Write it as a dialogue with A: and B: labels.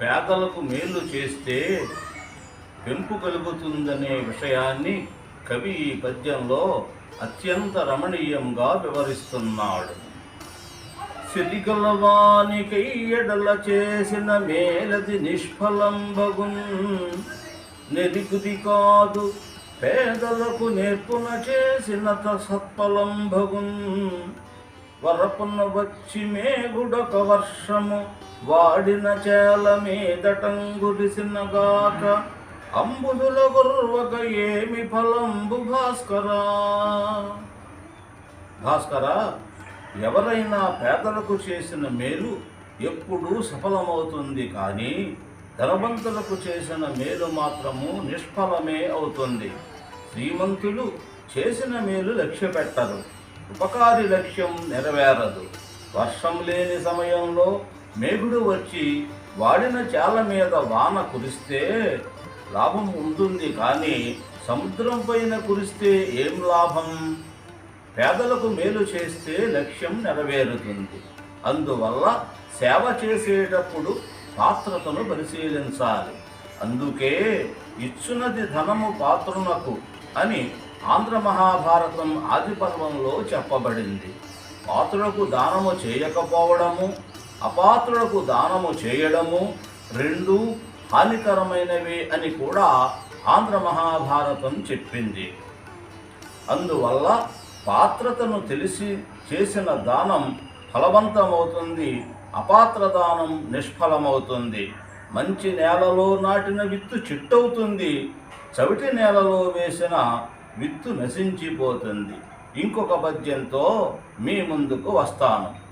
A: పేదలకు మేలు చేస్తే పెంపు కలుగుతుందనే విషయాన్ని కవి ఈ పద్యంలో అత్యంత రమణీయంగా వివరిస్తున్నాడు. సిరిగలవానికై ఎడల చేసిన మేలది నిష్ఫలంబగున్ నెరిగుది కాదు పేదలకు నేర్పున చేసిన సత్ఫలంబగున్ వరపున వచ్చి మేగుడొక వర్షము వాడిన చేల మీదటంగురిసినగాక అంబుదుల గుర్వక ఏమి ఫలంబు భాస్కరా? భాస్కర ఎవరైనా పేదలకు చేసిన మేలు ఎప్పుడూ సఫలమవుతుంది కానీ ధనవంతులకు చేసిన మేలు మాత్రము నిష్ఫలమే అవుతుంది. శ్రీమంతులు చేసిన మేలు లక్ష్య పెట్టరు ఉపకారి లక్ష్యం నెరవేరదు. వర్షం లేని సమయంలో మేఘుడు వచ్చి వాడిన చాల మీద వాన కురిస్తే లాభం ఉంటుంది కానీ సముద్రం పైన కురిస్తే ఏం లాభం? పేదలకు మేలు చేస్తే లక్ష్యం నెరవేరుతుంది. అందువల్ల సేవ చేసేటప్పుడు పాత్రతను పరిశీలించాలి. అందుకే ఇచ్చునది ధనము పాత్రునకు అని ఆంధ్ర మహాభారతం ఆది పర్వంలో చెప్పబడింది. పాత్రులకు దానము చేయకపోవడము అపాత్రులకు దానము చేయడము రెండు హానికరమైనవి అని కూడా ఆంధ్ర మహాభారతం చెప్పింది. అందువల్ల పాత్రతను తెలిసి చేసిన దానం ఫలవంతమవుతుంది అపాత్ర దానం నిష్ఫలమవుతుంది. మంచి నేలలో నాటిన విత్తు చిట్టవుతుంది. చవిటి నేలలో వేసిన విత్తు నశించిపోతుంది. ఇంకొక పద్యంతో మీ ముందుకు వస్తాను.